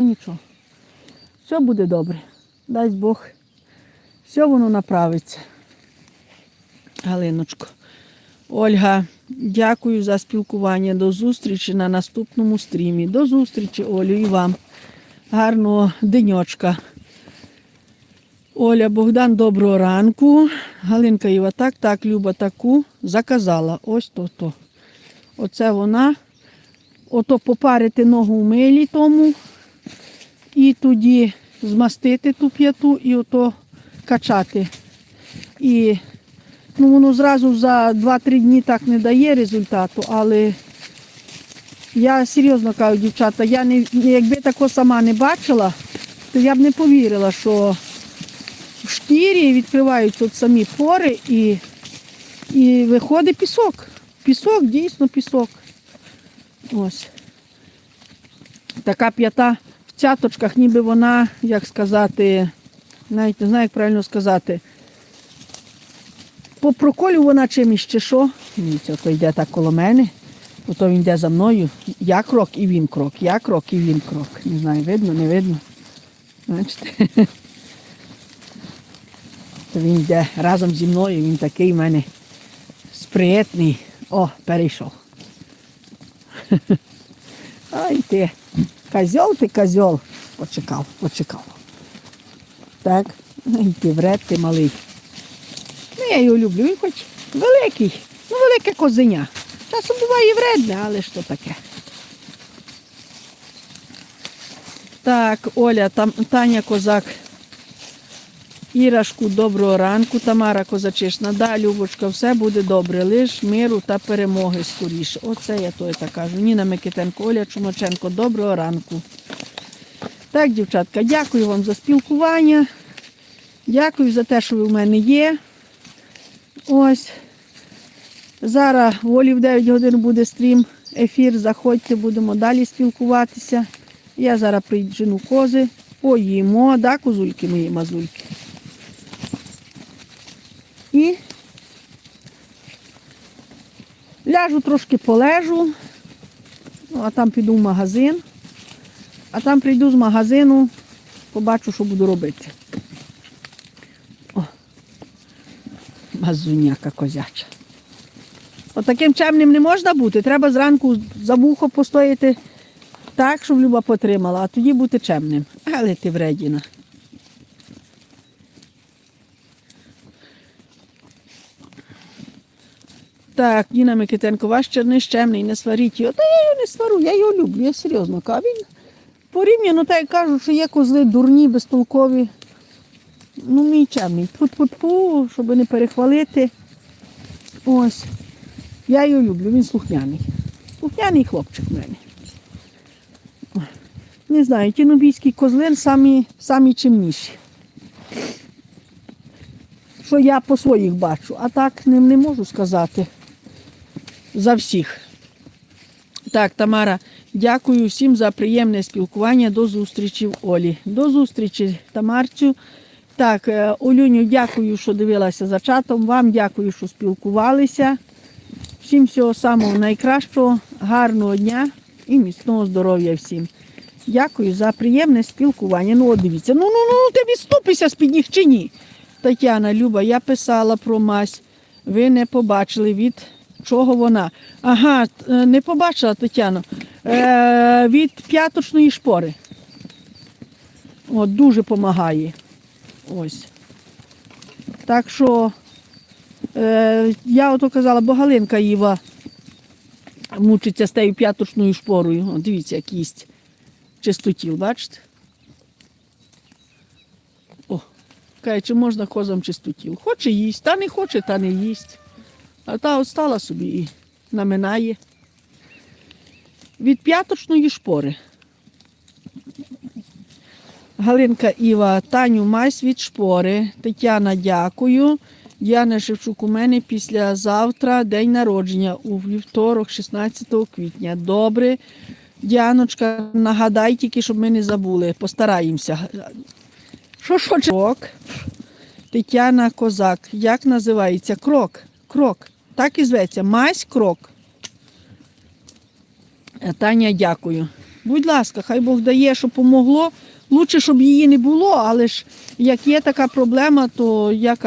Нічого. Все буде добре. Дай Бог. Все воно направиться. Галиночко. Ольга, дякую за спілкування. До зустрічі на наступному стрімі. До зустрічі, Олю, і вам. Гарного деньочка. Оля Богдан, доброго ранку. Галинка Іва, так, так, Люба таку заказала. Ось то то. Оце вона. Ото попарити ногу в милі тому і тоді змастити ту п'яту і ото качати. І ну, воно зразу за 2-3 дні так не дає результату, але я серйозно кажу, дівчата, я не, якби тако сама не бачила, то я б не повірила, що в шкірі відкриваються от самі пори і, і виходить пісок. Пісок, дійсно пісок. Ось. Така п'ята цяточках, ніби вона, як сказати, навіть не знаю, як правильно сказати. По проколю вона чимось чи що. Дивіться, то йде так коло мене. Ото він йде за мною. Я крок і він крок. Я крок і він крок. Не знаю, видно, не видно. Бачите? То він йде разом зі мною, він такий в мене спритний. О, перейшов. Ай ти. Козьол ти козьол. Почекав, почекав. Так, і ти вред ти малий. Ну, я його люблю, він хоч великий, ну велике козеня. Часом буває і вредне, але що таке. Так, Оля, там Таня Козак. Ірашку, доброго ранку, Тамара Козачишна. Да, Любочка, все буде добре, лиш миру та перемоги скоріше. Оце я то так кажу. Ніна Микитенко, Оля Чумаченко, доброго ранку. Так, дівчатка, дякую вам за спілкування. Дякую за те, що ви в мене є. Ось. Зараз в Олі в 9 годин буде стрім, ефір. Заходьте, будемо далі спілкуватися. Я зараз приджену кози, поїмо, да, козульки мої мазульки. І ляжу трошки полежу, ну, а там піду в магазин, а там прийду з магазину, побачу, що буду робити. О, мазуняка козяча. Отаким чемним не можна бути. Треба зранку за вухо постояти так, щоб Люба потримала, а тоді бути чемним. Але ти вредіна. Так, Ніна Микитенко, ваш черниш чемний, не сваріть його. Та я його не свару, я його люблю, я серйозно кажу. Він порівняно, так як кажуть, що є козли дурні, безтолкові. Ну, мій чемний. Тьфу-тьфу-тьфу, щоб не перехвалити. Ось. Я його люблю, він слухняний. Слухняний хлопчик в мене. Не знаю, ті нубійські козли самі, самі чимніші. Що я по своїх бачу, а так ним не можу сказати за всіх. Так, Тамара, дякую всім за приємне спілкування. До зустрічі в Олі. До зустрічі, Тамарцю. Так, е, Олюню, дякую, що дивилася за чатом. Вам дякую, що спілкувалися. Всім всього самого найкращого, гарного дня і міцного здоров'я всім. Дякую за приємне спілкування. Ну, от дивіться, ну ну ну ти відступися з під них чи ні? Тетяна Люба, я писала про мазь. Ви не побачили від чого вона. Ага, е, не побачила Тетяно. Е, від п'яточної шпори. От, дуже допомагає. Ось. Так що е, я ото казала, бо Галинка Іва мучиться з тією п'яточною шпорою. О, дивіться, як їсть чистотіл, бачите? О, каже, чи можна козам чистотіл? Хоче їсть, та не хоче, та не їсть. А та от стала собі і наминає. Від п'яточної шпори. Галинка Іва, Таню Мась від шпори. Тетяна, дякую. Діана Шевчук, у мене післязавтра день народження у вівторок, 16 квітня. Добре. Діаночка, нагадай тільки, щоб ми не забули. Постараємося. Що що крок? Тетяна Козак. Як називається? Крок. Крок. Так і зветься. Мась крок. Таня, дякую. Будь ласка, хай Бог дає, щоб помогло. Лучше, щоб її не було, але ж як є така проблема, то я кажу,